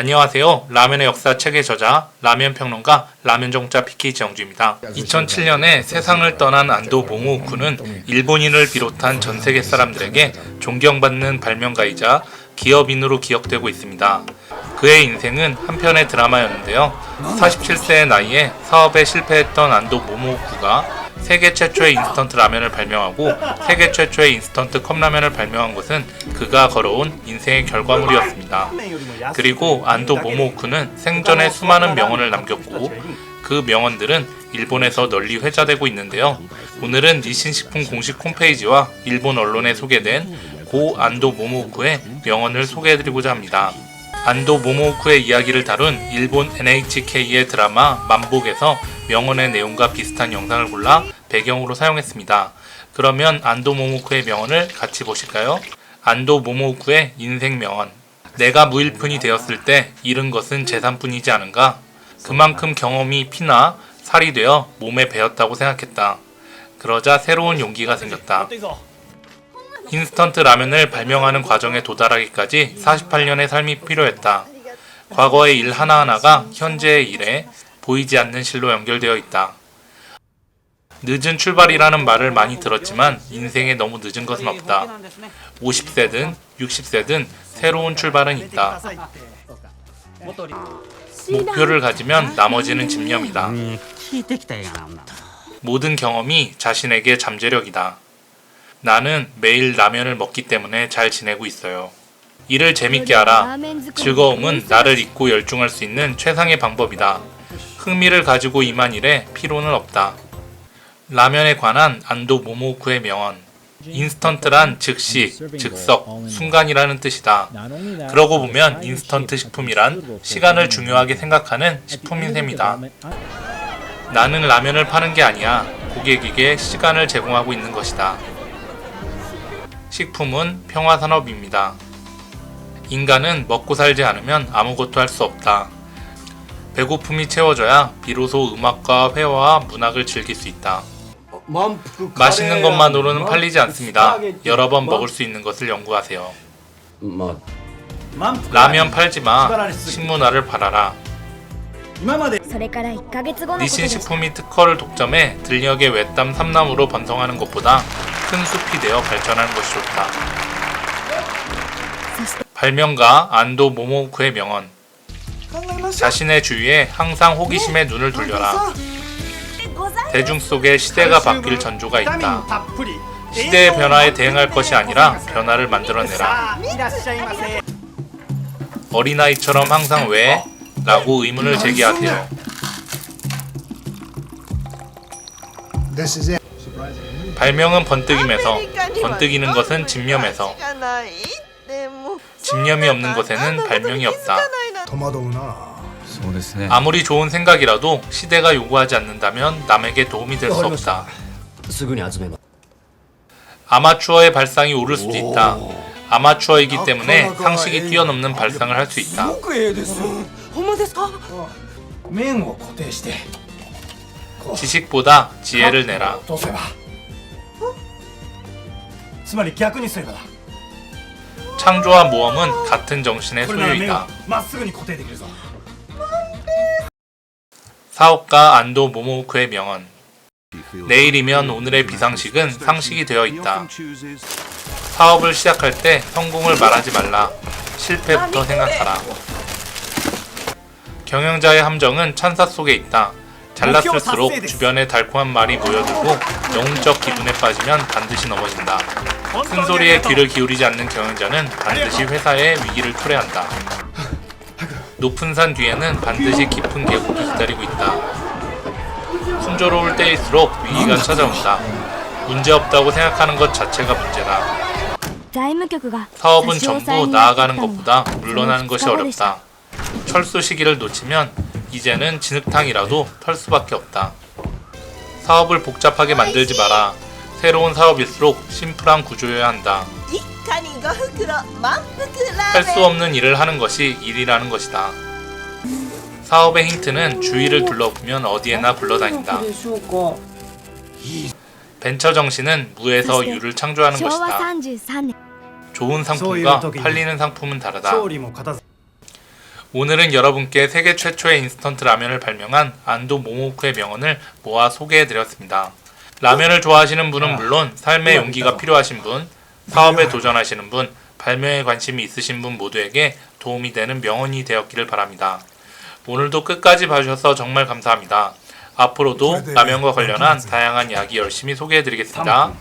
안녕하세요. 라면의 역사 책의 저자, 라면 평론가, 라면 정자 PK 지영주입니다. 2007년에 세상을 떠난 안도 모모우쿠는 일본인을 비롯한 전 세계 사람들에게 존경받는 발명가이자 기업인으로 기억되고 있습니다. 그의 인생은 한 편의 드라마였는데요. 47세의 나이에 사업에 실패했던 안도 모모우쿠가 세계 최초의 인스턴트 라면을 발명하고 세계 최초의 인스턴트 컵라면을 발명한 것은 그가 걸어온 인생의 결과물이었습니다. 그리고 안도 모모우쿠는 생전에 수많은 명언을 남겼고 그 명언들은 일본에서 널리 회자되고 있는데요. 오늘은 니신식품 공식 홈페이지와 일본 언론에 소개된 고 안도 모모우쿠의 명언을 소개해드리고자 합니다. 안도 모모우쿠의 이야기를 다룬 일본 NHK의 드라마 만복에서 명언의 내용과 비슷한 영상을 골라 배경으로 사용했습니다. 그러면 안도 모모우쿠의 명언을 같이 보실까요? 안도 모모우쿠의 인생 명언. 내가 무일푼이 되었을 때 잃은 것은 재산뿐이지 않은가? 그만큼 경험이 피나 살이 되어 몸에 배었다고 생각했다. 그러자 새로운 용기가 생겼다. 인스턴트 라면을 발명하는 과정에 도달하기까지 48년의 삶이 필요했다. 과거의 일 하나하나가 현재의 일에 보이지 않는 실로 연결되어 있다. 늦은 출발이라는 말을 많이 들었지만 인생에 너무 늦은 것은 없다. 50세든 60세든 새로운 출발은 있다. 목표를 가지면 나머지는 집념이다. 모든 경험이 자신에게 잠재력이다. 나는 매일 라면을 먹기 때문에 잘 지내고 있어요. 일을 재밌게 하라. 즐거움은 나를 잊고 열중할 수 있는 최상의 방법이다. 흥미를 가지고 임한 일에 피로는 없다. 라면에 관한 안도 모모쿠의 명언. 인스턴트란 즉시, 즉석, 순간이라는 뜻이다. 그러고 보면 인스턴트 식품이란 시간을 중요하게 생각하는 식품인 셈이다. 나는 라면을 파는 게 아니야. 고객에게 시간을 제공하고 있는 것이다. 식품은 평화산업입니다. 인간은 먹고 살지 않으면 아무것도 할 수 없다. 배고픔이 채워져야 비로소 음악과 회화와 문학을 즐길 수 있다. 맛있는 것만으로는 팔리지 않습니다. 여러 번 먹을 수 있는 것을 연구하세요. 라면 팔지 마. 식문화를 팔아라. 니신 식품이 특허를 독점해 들녘의 외딴 삼남으로 번성하는 것보다 큰 숲이 되어 발전하는 것이 좋다. 발명가 안도 모모쿠의 명언 자신의 주위에 항상 호기심에 눈을 돌려라. 대중 속에 시대가 바뀔 전조가 있다. 시대의 변화에 대응할 것이 아니라 변화를 만들어내라. 어린아이처럼 항상 왜? 라고 의문을 제기하세요. Is it. 발명은 번뜩임에서, 번뜩이는 것은 집념에서, 집념이 없는 것에는 발명이 없다. 戸惑うな。そうですね 아무리 좋은 생각이라도 시대가 요구하지 않는다면 남에게 도움이 될 수 없다. すぐに集めます 아마추어의 발상이 오를 수도 있다. 아마추어이기 때문에 상식이 뛰어넘는 발상을 할 수 있다. 面を固定して。 지식보다 지혜를 내라. 落とせば。つまり逆にすればだ。 창조와 모험은 같은 정신의 소유이다. 사업가 안도 모모크의 명언 내일이면 오늘의 비상식은 상식이 되어 있다. 사업을 시작할 때 성공을 말하지 말라. 실패부터 생각하라. 경영자의 함정은 찬사 속에 있다. 잘났을수록 주변의 달콤한 말이 모여들고 영웅적 기분에 빠지면 반드시 넘어진다. 큰 소리에 귀를 기울이지 않는 경영자는 반드시 회사의 위기를 초래한다. 높은 산 뒤에는 반드시 깊은 계곡이 기다리고 있다. 순조로울 때일수록 위기가 찾아온다. 문제없다고 생각하는 것 자체가 문제다. 사업은 전부 나아가는 것보다 물러나는 것이 어렵다. 철수 시기를 놓치면 이제는 진흙탕이라도 털 수밖에 없다. 사업을 복잡하게 만들지 마라. 새로운 사업일수록 심플한 구조여야 한다. 할 수 없는 일을 하는 것이 일이라는 것이다. 사업의 힌트는 주위를 둘러보면 어디에나 굴러다닌다. 벤처 정신은 무에서 유를 창조하는 것이다. 좋은 상품과 팔리는 상품은 다르다. 오늘은 여러분께 세계 최초의 인스턴트 라면을 발명한 안도 모모쿠의 명언을 모아 소개해드렸습니다. 라면을 좋아하시는 분은 물론 삶의 용기가 필요하신 분, 사업에 도전하시는 분, 발명에 관심이 있으신 분 모두에게 도움이 되는 명언이 되었기를 바랍니다. 오늘도 끝까지 봐주셔서 정말 감사합니다. 앞으로도 라면과 관련한 다양한 이야기 열심히 소개해드리겠습니다.